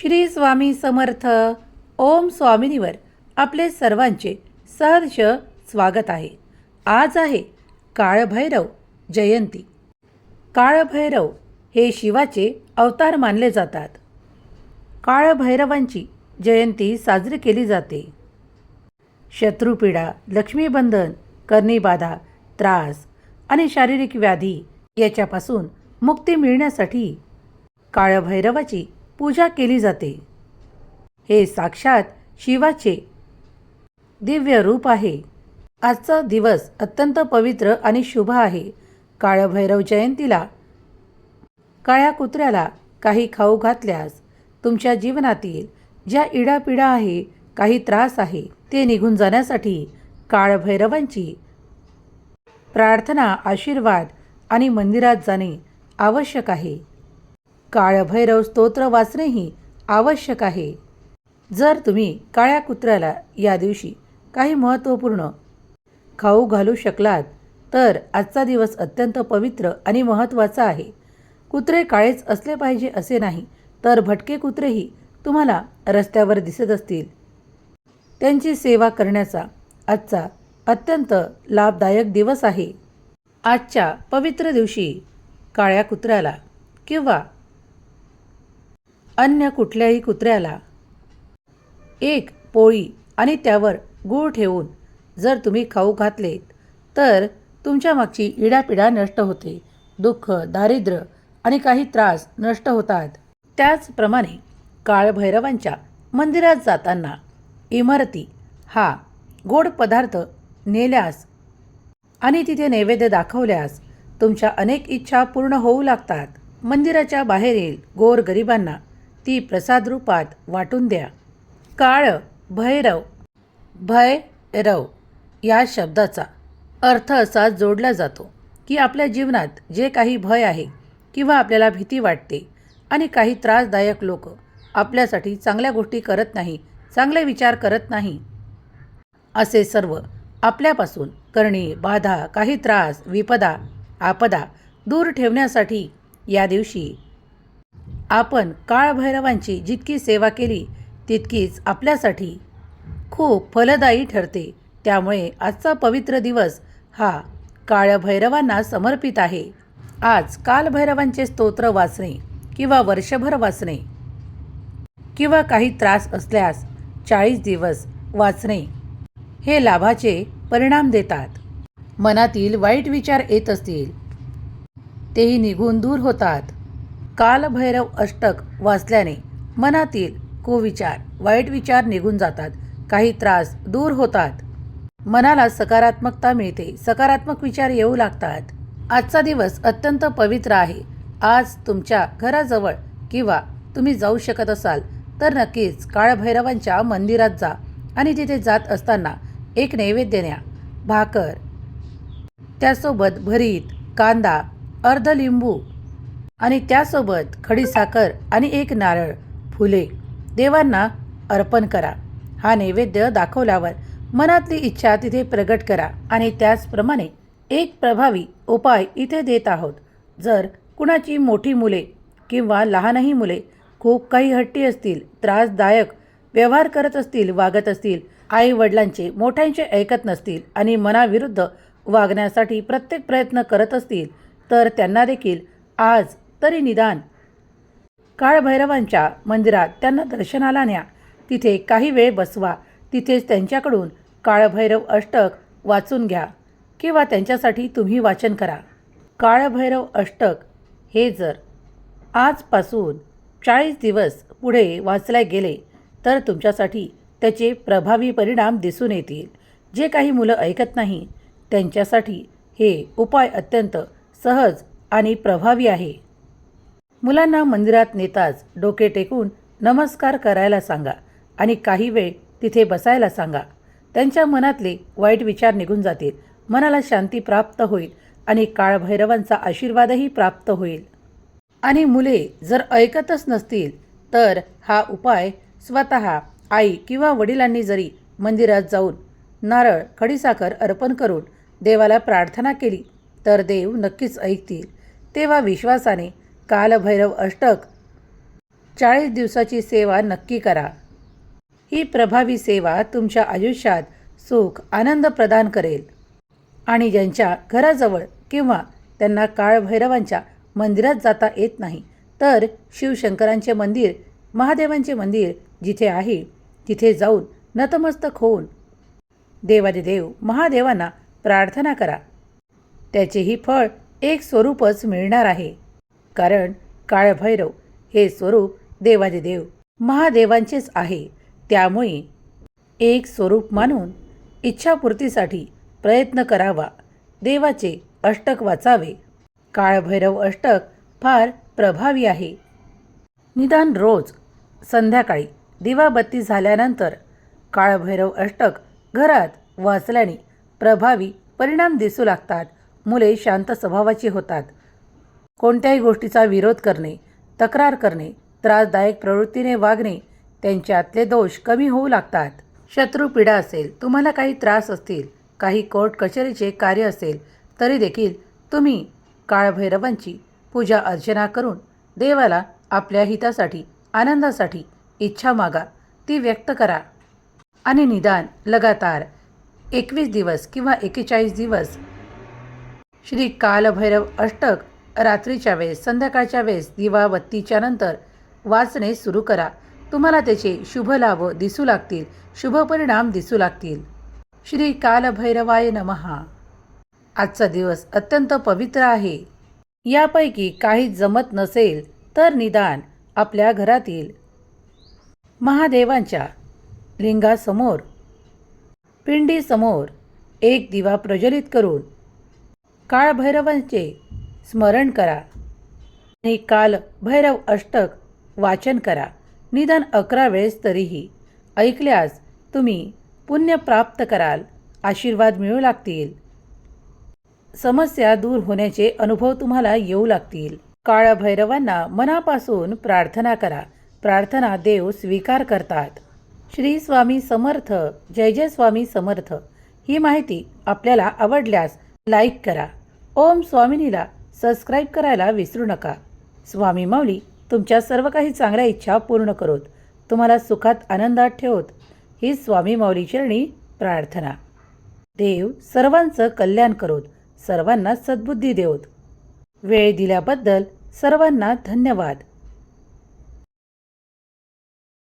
श्री स्वामी समर्थ. ओम स्वामिनीवर आपले सर्वांचे सहर्ष स्वागत आहे. आज आहे काळभैरव जयंती. काळभैरव हे शिवाचे अवतार मानले जातात. काळभैरवांची जयंती साजरी केली जाते. शत्रुपीडा लक्ष्मीबंधन कर्णीबाधा त्रास आणि शारीरिक व्याधी याच्यापासून मुक्ती मिळण्यासाठी काळभैरवाची पूजा केली जाते. हे साक्षात शिवाचे दिव्य रूप आहे. आजचा दिवस अत्यंत पवित्र आणि शुभ आहे. काळभैरव जयंतीला काळ्या कुत्र्याला काही खाऊ घातल्यास तुमच्या जीवनातील ज्या इडापिडा आहे काही त्रास आहे ते निघून जाण्यासाठी काळभैरवांची प्रार्थना आशीर्वाद आणि मंदिरात जाणे आवश्यक आहे. काळभैरव स्तोत्र वाचणेही आवश्यक आहे. जर तुम्ही काळ्या कुत्र्याला या दिवशी काही महत्त्वपूर्ण खाऊ घालू शकलात तर आजचा दिवस अत्यंत पवित्र आणि महत्त्वाचा आहे. कुत्रे काळेच असले पाहिजे असे नाही तर भटके कुत्रेही तुम्हाला रस्त्यावर दिसत असतील. त्यांची सेवा करण्याचा आजचा अत्यंत लाभदायक दिवस आहे. आजच्या पवित्र दिवशी काळ्या कुत्र्याला किंवा अन्य कुठल्याही कुत्र्याला. एक पोळी आणि त्यावर गूळ ठेवून जर तुम्ही खाऊ घातलेत तर तुमच्या मागची इडापिडा नष्ट होते. दुःख दारिद्र्य आणि काही त्रास नष्ट होतात. त्याचप्रमाणे काळभैरवांच्या मंदिरात जाताना इमारती हा गोड पदार्थ नेल्यास आणि तिथे नैवेद्य दाखवल्यास तुमच्या अनेक इच्छा पूर्ण होऊ लागतात. मंदिराच्या बाहेरील गोर गरिबांना ती प्रसादरूपात वाटून द्या. काळ भैरव भैरव या शब्दाचा अर्थ असा जोडला जातो की आपल्या जीवनात जे काही भय आहे किंवा आपल्याला भीती वाटते आणि काही त्रासदायक लोक आपल्यासाठी चांगल्या गोष्टी करत नाही चांगले विचार करत नाही असे सर्व आपल्यापासून करणे बाधा काही त्रास विपदा आपदा दूर ठेवण्यासाठी या दिवशी आपण काळभैरवांची जितकी सेवा केली तितकीच आपल्यासाठी खूप फलदायी ठरते. त्यामुळे आजचा पवित्र दिवस हा काळभैरवांना समर्पित आहे. आज कालभैरवांचे स्तोत्र वाचणे किंवा वर्षभर वाचणे किंवा काही त्रास असल्यास चाळीस दिवस वाचणे हे लाभाचे परिणाम देतात. मनातील वाईट विचार येत असतील. तेही निघून दूर होतात. कालभैरव अष्टक वाचल्याने मनातील कुविचार वाईट विचार निघून जातात. काही त्रास दूर होतात. मनाला सकारात्मकता मिळते सकारात्मक विचार येऊ लागतात. आजचा दिवस अत्यंत पवित्र आहे. आज तुमच्या घराजवळ किंवा तुम्ही जाऊ शकत असाल तर नक्कीच काळभैरवांच्या मंदिरात जा आणि तिथे जात असताना एक नैवेद्य न्या. भाकर. त्यासोबत भरीत कांदा अर्ध लिंबू आणि त्यासोबत खडीसाखर आणि एक नारळ फुले देवांना अर्पण करा. हा नैवेद्य दाखवल्यावर मनातली इच्छा तिथे प्रगट करा आणि त्याचप्रमाणे एक प्रभावी उपाय इथे देत आहोत. जर कुणाची मोठी मुले किंवा लहानही मुले खूप काही हट्टी असतील त्रासदायक व्यवहार करत असतील वागत असतील आई वडिलांचे मोठ्यांचे ऐकत नसतील आणि मनाविरुद्ध वागण्यासाठी प्रत्येक प्रयत्न करत असतील तर त्यांना देखील आज तरी निदान. काळभैरवांच्या मंदिरात त्यांना दर्शनाला न्या. तिथे काही वेळ बसवा. तिथेच त्यांच्याकडून काळभैरव अष्टक वाचून घ्या किंवा त्यांच्यासाठी तुम्ही वाचन करा. काळभैरव अष्टक हे जर आजपासून चाळीस दिवस पुढे वाचले गेले तर तुमच्यासाठी त्याचे प्रभावी परिणाम दिसून येतील. जे काही मुलं ऐकत नाही त्यांच्यासाठी हे उपाय अत्यंत सहज आणि प्रभावी आहे. मुलांना मंदिरात नेताच डोके टेकून नमस्कार करायला सांगा आणि काही वेळ तिथे बसायला सांगा. त्यांच्या मनातले वाईट विचार निघून जातील. मनाला शांती प्राप्त होईल आणि काळभैरवांचा आशीर्वादही प्राप्त होईल. आणि मुले जर ऐकतच नसतील तर हा उपाय स्वतः आई किंवा वडिलांनी जरी मंदिरात जाऊन नारळ खडीसाखर अर्पण करून देवाला प्रार्थना केली तर देव नक्कीच ऐकतील. तेव्हा विश्वासाने कालभैरव अष्टक. चाळीस दिवसाची सेवा नक्की करा. ही प्रभावी सेवा तुमच्या आयुष्यात सुख आनंद प्रदान करेल. आणि ज्यांच्या घराजवळ किंवा त्यांना काळभैरवांच्या मंदिरात जाता येत नाही तर शिवशंकरांचे मंदिर महादेवांचे मंदिर जिथे आहे तिथे जाऊन नतमस्तक होऊन देवादिदेव महादेवांना प्रार्थना करा. त्याचेही फळ एक स्वरूपच मिळणार आहे. कारण काळभैरव हे स्वरूप देवादिदेव महादेवांचेच आहे. त्यामुळे एक स्वरूप मानून इच्छापूर्तीसाठी प्रयत्न करावा. देवाचे अष्टक वाचावे. काळभैरव अष्टक फार प्रभावी आहे. निदान रोज संध्याकाळी दिवाबत्ती झाल्यानंतर काळभैरव अष्टक घरात वाचल्याने प्रभावी परिणाम दिसू लागतात. मुले शांत स्वभावाची होतात. कोणत्याही गोष्टीचा विरोध करणे तक्रार करणे त्रासदायक प्रवृत्तीने वागणे त्यांच्यातले दोष कमी होऊ लागतात. शत्रुपीडा असेल तुम्हाला काही त्रास असतील काही कोर्ट कचेरीचे कार्य असेल तरी देखील तुम्ही काळभैरवांची पूजा अर्चना करून देवाला आपल्या हितासाठी आनंदासाठी इच्छा मागा ती व्यक्त करा. आणि निदान लगातार एकवीस दिवस किंवा एकेचाळीस दिवस. श्री कालभैरव अष्टक रात्रीच्या वेळेस संध्याकाळच्या वेळेस दिवाबत्तीच्या नंतर वाचणे सुरू करा. तुम्हाला त्याचे शुभ लाभ दिसू लागतील शुभ परिणाम दिसू लागतील. श्री कालभैरवाय नमहा आजचा दिवस अत्यंत पवित्र आहे. यापैकी काही जमत नसेल तर निदान आपल्या घरातील महादेवांच्या लिंगासमोर पिंडीसमोर एक दिवा प्रज्वलित करून काळभैरवांचे स्मरण करा. आणि काल भैरव अष्टक वाचन करा. निदान अकरा वेळेस तरीही. ऐकल्यास तुम्ही पुण्य प्राप्त कराल आशीर्वाद मिळू लागतील. समस्या दूर होण्याचे अनुभव तुम्हाला येऊ लागतील. काळभैरवांना मनापासून प्रार्थना करा. प्रार्थना देव स्वीकार करतात. श्री स्वामी समर्थ जय जय स्वामी समर्थ. ही माहिती आपल्याला आवडल्यास लाईक करा. ओम स्वामिनीला सबस्क्राईब करायला विसरू नका. स्वामी माऊली तुमच्या सर्व काही चांगल्या इच्छा पूर्ण करोत. तुम्हाला सुखात आनंदात ठेवत. ही स्वामी माऊली चरणी प्रार्थना. देव सर्वांचं कल्याण करोत. सर्वांना सद्बुद्धी देवत. वेळ दिल्याबद्दल सर्वांना धन्यवाद.